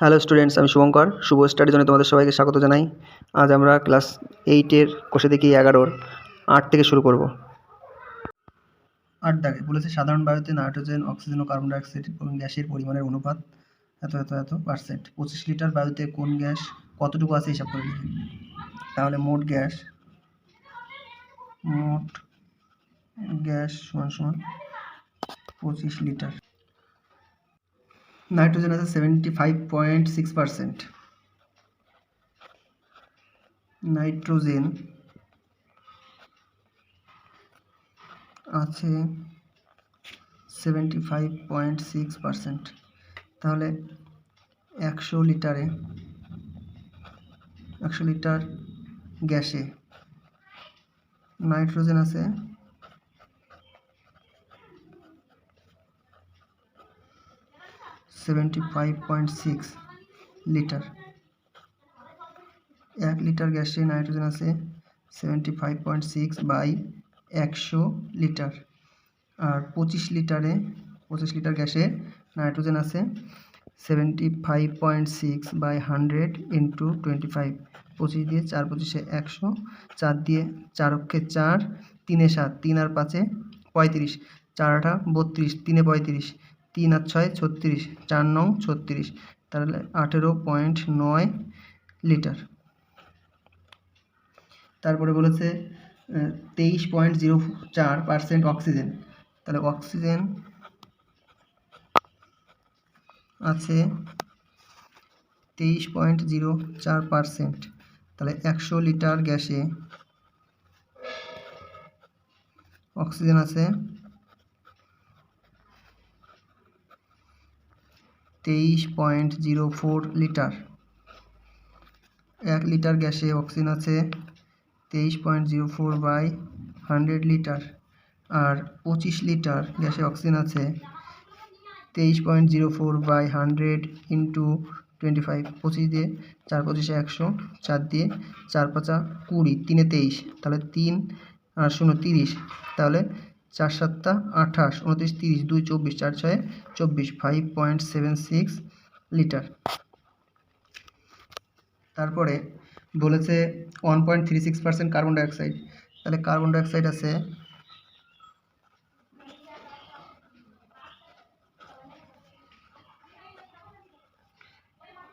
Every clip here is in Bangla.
হ্যালো স্টুডেন্টস আমি শুভঙ্কর। শুভ স্টাডি জন্য তোমাদের সবাইকে স্বাগত জানাই। আজ আমরা ক্লাস এইটের কোষে দেখি এগারোর। আট থেকে শুরু করব। আট দাগে, বলেছে সাধারণ বায়ুতে নাইট্রোজেন, অক্সিজেন ও কার্বন ডাইঅক্সাইড এবং গ্যাসের পরিমাণের অনুপাত এত এত এত পার্সেন্ট পঁচিশ লিটার বায়ুতে কোন গ্যাস কতটুকু আছে হিসাব করে লিখি। তাহলে মোট গ্যাস মোট গ্যাস সমান সমান পঁচিশ লিটার। নাইট্রোজেন আছে seventy five point six percent nitrogen আছে seventy five point six percent তাহলে একশো লিটারে, একশো লিটার গ্যাসে নাইট্রোজেন আছে seventy five point six litre. এক লিটার গ্যাসে নাইট্রোজেন আছে seventy five point six by একশো লিটার। আর পঁচিশ লিটারে, পঁচিশ লিটার গ্যাসে নাইট্রোজেন আছে seventy five point six by hundred into twenty five. পঁচিশ দিয়ে চার পঁচিশে একশো, চার দিয়ে চার অক্ষে চার, তিনে সাত, তিন আর পাঁচে পঁয়ত্রিশ, চার আঠা বত্রিশ, তিনে পঁয়ত্রিশ। তিন আর ছয়, ছত্রিশ, চার নং, ছত্রিশ। তাহলে আঠেরো পয়েন্ট নয় লিটার। তারপরে বলেছে তেইশ পয়েন্ট জিরো চার পার্সেন্ট অক্সিজেন। তাহলে অক্সিজেন আছে তেইশ পয়েন্ট জিরো চার পার্সেন্ট। তাহলে একশো লিটার গ্যাসে অক্সিজেন আছে তেইশ পয়েন্ট জিরো ফোর লিটার। এক লিটার গ্যাসে অক্সিজেন আছে তেইশ point zero four by hundred litre আর পঁচিশ লিটার গ্যাসে অক্সিজেন আছে তেইশ point zero four by hundred into twenty five, পঁচিশ দিয়ে চার পঁচিশে একশো, চার দিয়ে চার পাঁচা কুড়ি, তিনে তেইশ, তাহলে তিন আর শূন্য তিরিশ, তাহলে চার সাতটা, আঠাশ, উনত্রিশ, তিরিশ, দুই, চব্বিশ, চার ছয়, চব্বিশ five point seven six litre তারপরে বলেছে one point three six percent carbon dioxide তাহলে কার্বন ডাইঅক্সাইড আছে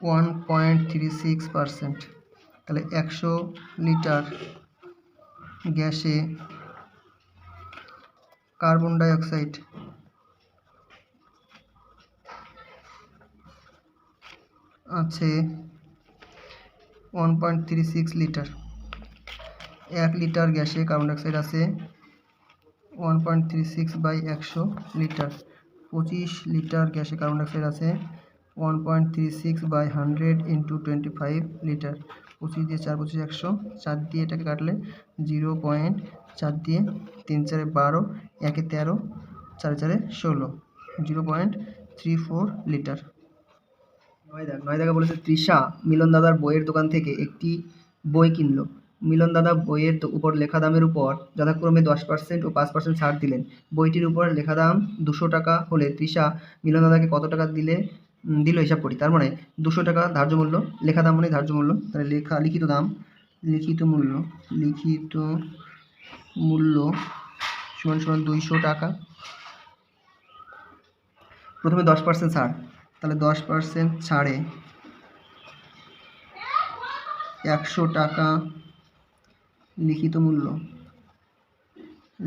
one point three six percent তাহলে একশো লিটার গ্যাসে কার্বন ডাইঅক্সাইড। আছে one point three six litre এক লিটার গ্যাসে কার্বন ডাইঅক্সাইড আছে one point three six by একশো লিটার পঁচিশ লিটার গ্যাসে কার্বন ডাইঅক্সাইড আছে one point three six by hundred into twenty five litre পঁচিশ দিয়ে চার পঁচিশ একশো, চার দিয়ে এটাকে কাটলে জিরো পয়েন্ট চার দিয়ে তিন চারে বারো একে তেরো, চারে চারে ষোলো, zero point three four litre. নয় দাগ নয় বলেছে তৃষা মিলন দাদার বইয়ের দোকান থেকে একটি বই কিনলো। মিলন দাদা বইয়ের উপর লেখা দামের উপর যথাক্রমে দশ পার্সেন্ট ও পাঁচ পার্সেন্ট ছাড় দিলেন। বইটির উপর লেখা দাম দুশো টাকা হলে তৃষা মিলন দাদাকে কত টাকা দিলে দিল হিসাব করি তার মানে দুশো টাকা ধার্য মূল্য, লেখা দাম মানে ধার্য মূল্য। তাহলে লেখা, লিখিত দাম, লিখিত মূল্য লিখিত মূল্য সমান সমান দুইশো টাকা। প্রথমে দশ পার্সেন্ট ছাড়। তাহলে দশ পার্সেন্ট ছাড়ে একশো টাকা লিখিত মূল্য।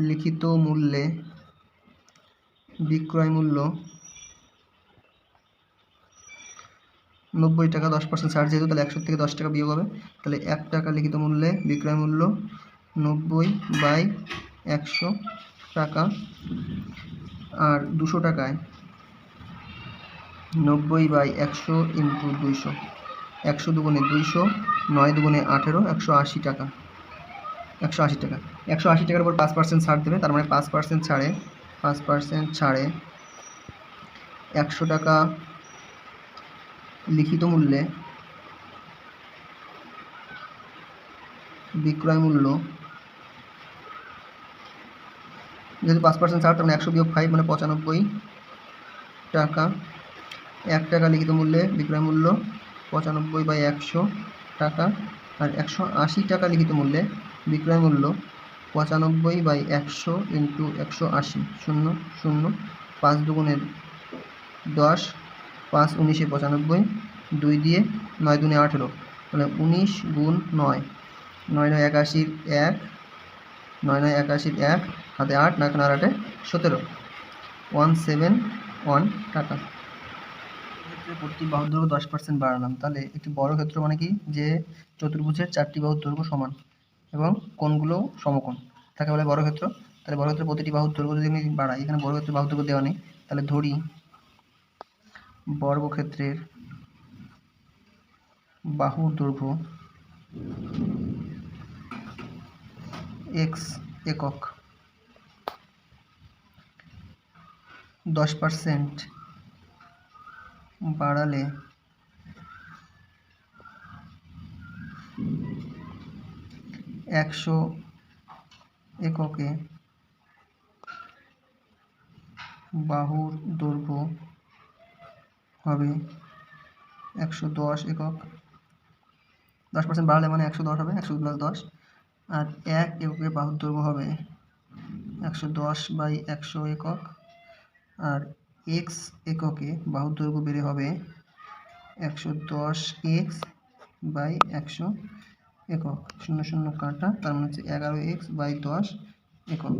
লিখিত মূল্যে বিক্রয় মূল্য নব্বই টাকা দশ পার্সেন্ট ছাড়। যেহেতু তাহলে একশো থেকে দশ টাকা বিয়োগ হবে, তাহলে এক টাকা লিখিত মূল্যে বিক্রয় মূল্য নব্বই বাই একশো টাকা আর দুশো টাকায় নব্বই বাই একশো ইন্টু দুইশো। একশো দুগুণে দুইশো, নয় দুগুণে আঠেরো, একশো আশি টাকা। একশো আশি টাকা। একশো আশি টাকার উপর পাঁচ পার্সেন্ট ছাড় দেবে, তার মানে পাঁচ পার্সেন্ট ছাড়ে, পাঁচ পার্সেন্ট ছাড়ে একশো টাকা লিখিত মূল্যে বিক্রয় মূল্য যেহেতু পাঁচ পার্সেন্ট ছাড়, তার মানে একশো বিয়োগ ফাইভ মানে পঁচানব্বই টাকা। এক টাকা লিখিত মূল্যে বিক্রয় মূল্য পঁচানব্বই বাই একশো টাকা। আর একশো আশি টাকা লিখিত মূল্যে বিক্রয় মূল্য পঁচানব্বই বাই একশো ইন্টু একশো আশি। শূন্য শূন্য, পাঁচ দুগুণের দশ, পাঁচ উনিশে পঁচানব্বই, দুই দিয়ে নয় দুনে আঠেরো। তাহলে উনিশ গুণ নয় নয় নয় একাশির এক নয় নয় একাশি এক হাতে আট নয় আর আটে সতেরো। ওয়ান সেভেন ওয়ান টাকা ক্ষেত্রে প্রতি বাহুর দৈর্ঘ্য দশ পার্সেন্ট বাড়ালাম। তাহলে একটি বড় ক্ষেত্র মানে কি? যে চতুর্ভুজের চারটি বাহুর দৈর্ঘ্য সমান এবং কোণগুলোও সমকোণ। তাকে বলে বড় ক্ষেত্র। তাহলে বড় ক্ষেত্রে প্রতিটি বাহুর দৈর্ঘ্য যদি আমি বাড়াই, এখানে বড় ক্ষেত্রে বাহুর দৈর্ঘ্য দেওয়া নেই। তাহলে ধরি বর্গক্ষেত্রের বাহুর দৈর্ঘ্য এক্স একক। দশ পার্সেন্ট বাড়ালে একশো এককে বাহুর দৈর্ঘ্য হবে একশো দশ একক। দশ পার্সেন্ট বাড়ালে মানে একশো দশ হবে, একশো প্লাস দশ। আর এক এককে বাহুর দৈর্ঘ্য হবে একশো দশ বাই একশো একক, আর এক্স এককে বাহুর দৈর্ঘ্য বেড়ে হবে একশো দশ এক্স বাই একশো একক। শূন্য শূন্য কাটা, তার মানে হচ্ছে এগারো এক্স বাই দশ একক।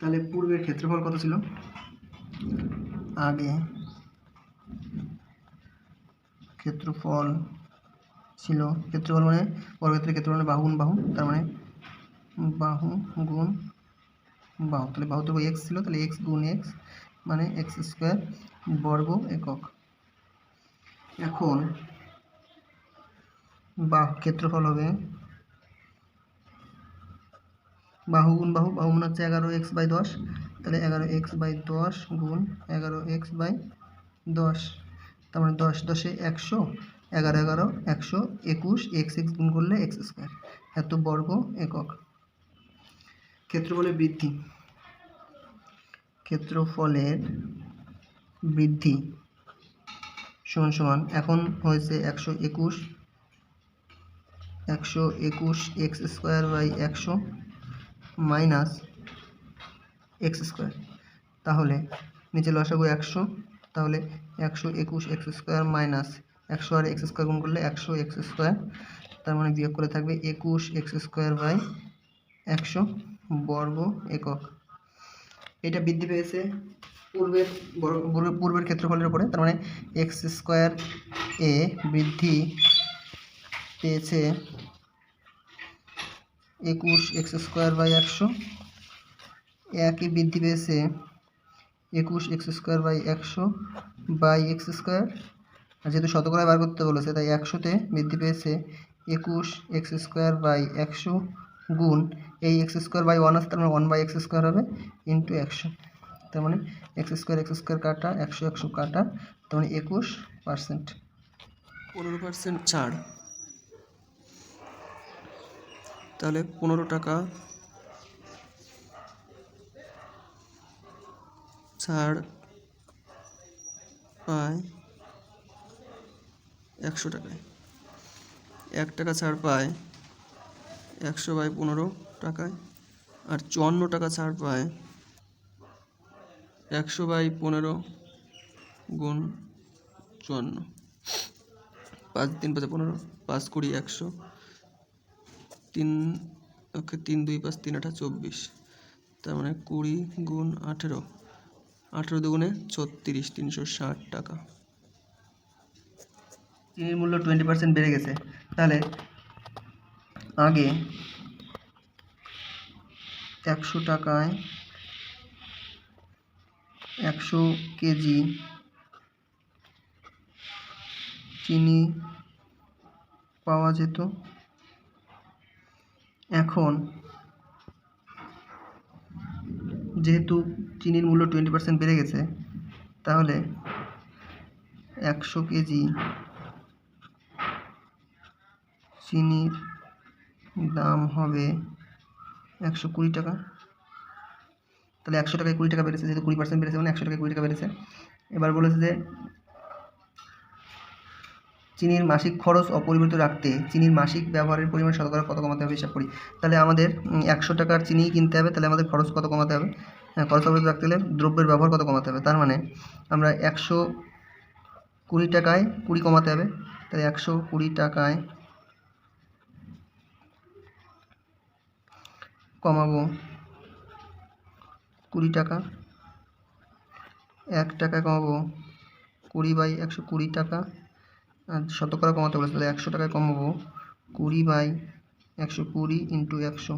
তাহলে পূর্বের ক্ষেত্রফল কত ছিল? আগে। ক্ষেত্রফল ছিল। ক্ষেত্রফল মানে বর্গক্ষেত্রের ক্ষেত্রফল মানে বাহু গুণ বাহু, তার মানে বাহু গুণ বাহু। তাহলে বাহু তো এক্স ছিল, তাহলে এক্স গুণ এক্স মানে এক্স স্কোয়ার বর্গ একক। এখন বাহু ক্ষেত্রফল হবে বাহু গুণ বাহু বাহু মনে হচ্ছে এগারো এক্স বাই দশ। তাহলে এগারো এক্স বাই দশ গুণ এগারো এক্স বাই দশ। তার মানে দশ দশে একশো এগারো এগারো, একশো একুশ, এক্স এক্স গুণ করলে এক্স স্কোয়ার। এত বর্গ একক। ক্ষেত্রফলের বৃদ্ধি। ক্ষেত্রফলের বৃদ্ধি সমান সমান, এখন হয়েছে একশো একুশ একশো একুশ এক্স স্কোয়ার বাই একশো মাইনাস এক্স স্কোয়ার। তাহলে নিচে লসাগু একশো, তাহলে একশো একুশ এক্স স্কোয়ার মাইনাস একশো আর এক্স স্কোয়ার গুণ করলে একশো এক্স স্কোয়ার, তার মানে বিয়োগ করে থাকবে একুশ এক্স স্কোয়ার বাই একশো বর্গ একক। এটা বৃদ্ধি পেয়েছে পূর্বের পূর্বের ক্ষেত্রফলের উপরে, তার মানে এক্স স্কোয়ার এ বৃদ্ধি পেয়েছে একুশ এক্স স্কোয়ার বাই একশো। একই বৃদ্ধি পেয়েছে একুশ এক্স স্কোয়ার বাই একশো বাই এক্স স্কোয়ার। যেহেতু শতকরায় বার করতে বলেছে, তাই একশোতে বৃদ্ধি পেয়েছে একুশ এক্স স্কোয়ার বাই একশো গুণ এই এক্স স্কোয়ার বাই ওয়ান আসতে মানে ওয়ান বাই এক্স স্কোয়ার হবে ইন্টু একশো। তার মানে এক্স স্কোয়ার এক্স স্কোয়ার কাটা, একশো একশো কাটা, তার মানে একুশ পার্সেন্ট। পনেরো পার্সেন্ট ছাড়। তাহলে পনেরো টাকা ছাড় পায় একশো টাকায়। এক টাকা ছাড় পায় একশো বাই পনেরো টাকায় আর চুয়ান্ন টাকা ছাড় পায় একশো বাই পনেরো গুণ চুয়ান্ন। পাঁচ তিন পাঁচে পনেরো, পাঁচ কুড়ি একশো, তিন ওকে তিন দুই পাঁচ তিন আঠা চব্বিশ, তার মানে কুড়ি গুণ আঠেরো আঠেরো দুগুণে ছত্রিশ, তিনশো ষাট টাকা। চিনির মূল্য টোয়েন্টি পার্সেন্ট বেড়ে গেছে। তাহলে আগে একশো টাকায় একশো কেজি চিনি পাওয়া যেত। এখন যেহেতু চিনির মূল্য টোয়েন্টি পার্সেন্ট বেড়ে গেছে, তাহলে একশো কেজি চিনির দাম হবে একশো কুড়ি টাকা। তাহলে একশো টাকায় কুড়ি টাকা বেড়েছে যেহেতু কুড়ি পার্সেন্ট বেড়েছে মানে একশো টাকায় কুড়ি টাকা বেড়েছে। এবার বলেছে যে চিনির মাসিক খরচ অপরিবর্তিত রাখতে চিনির মাসিক ব্যবহারের পরিমাণ শতকরা কত কমাতে হবে হিসাব করি। তাহলে আমাদের একশো টাকার চিনি কিনতে হবে তাহলে আমাদের খরচ কত কমাতে হবে? হ্যাঁ, খরচ অপরিবর্তিত রাখতে হলে দ্রব্যের ব্যবহার কত কমাতে হবে? তার মানে আমরা একশো কুড়ি টাকায় কুড়ি কমাতে হবে। তাহলে একশো কুড়ি টাকায় কমাবো। কুড়ি টাকা। এক টাকা কমাবো কুড়ি বাই একশো কুড়ি টাকা। আর শতকরা কমাতে বলেছে, তাহলে একশো টাকায় কমাবো কুড়ি বাই একশো কুড়ি ইন্টু একশো।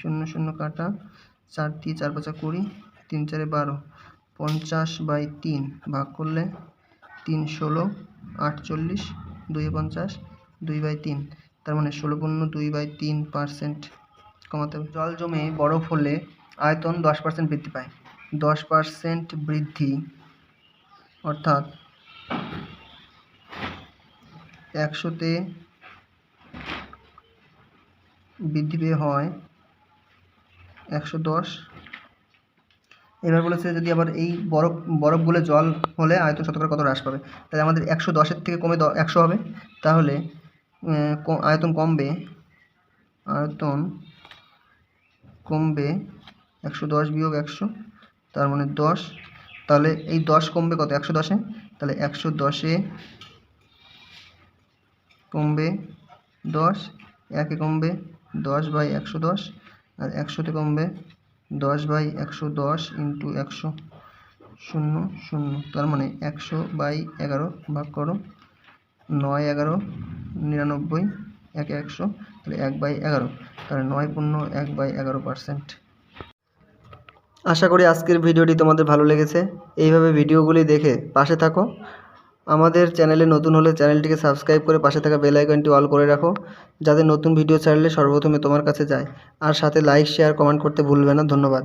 শূন্য শূন্য কাটা, চার দিয়ে চার পাঁচা কুড়ি, তিন চারে বারো। পঞ্চাশ বাই তিন ভাগ করলে তিন ষোলো, আটচল্লিশ দুই পঞ্চাশ, দুই বাই তিন। তার মানে ষোলো পূর্ণ দুই বাই তিন পার্সেন্ট। কমাতে হবে। জল জমে বরফ হলে আয়তন দশ পার্সেন্ট বৃদ্ধি পায়। দশ পার্সেন্ট বৃদ্ধি অর্থাৎ একশোতে বৃদ্ধি পেয়ে হয় একশো দশ। এবার বলেছে যদি আবার এই বরফ বরফ গলে জল হলে আয়তন শতকরা কত হ্রাস পাবে? তাহলে আমাদের একশো দশের থেকে কমে একশো হবে। তাহলে আয়তন কমবে। আয়তন কমবে একশো দশ বিয়োগ একশো, তার মানে দশ। তাহলে এই দশ কমবে কত? একশো দশে? তাহলে একশো দশে কমবে দশ, একে কমবে দশ বাই একশো দশ, আর একশোতে কমবে দশ বাই একশো দশ ইন্টু একশো শূন্য শূন্য, তার মানে একশো বাই এগারো ভাগ করো, নয় এগারো, নিরানব্বই একে একশো, তাহলে এক বাই এগারো, তাহলে নয় পূর্ণ এক বাই এগারো পার্সেন্ট। আশা করি আজকের ভিডিওটি তোমাদের ভালো লেগেছে। এইভাবে ভিডিওগুলি দেখে পাশে থাকো। আমাদের চ্যানেলে নতুন হলে চ্যানেলটিকে সাবস্ক্রাইব করে পাশে থাকা বেল আইকনটি অল করে রাখো, যাতে নতুন ভিডিও ছাড়লে সর্বপ্রথমে তোমার কাছে যায়। আর সাথে লাইক, শেয়ার, কমেন্ট করতে ভুলবে না। ধন্যবাদ।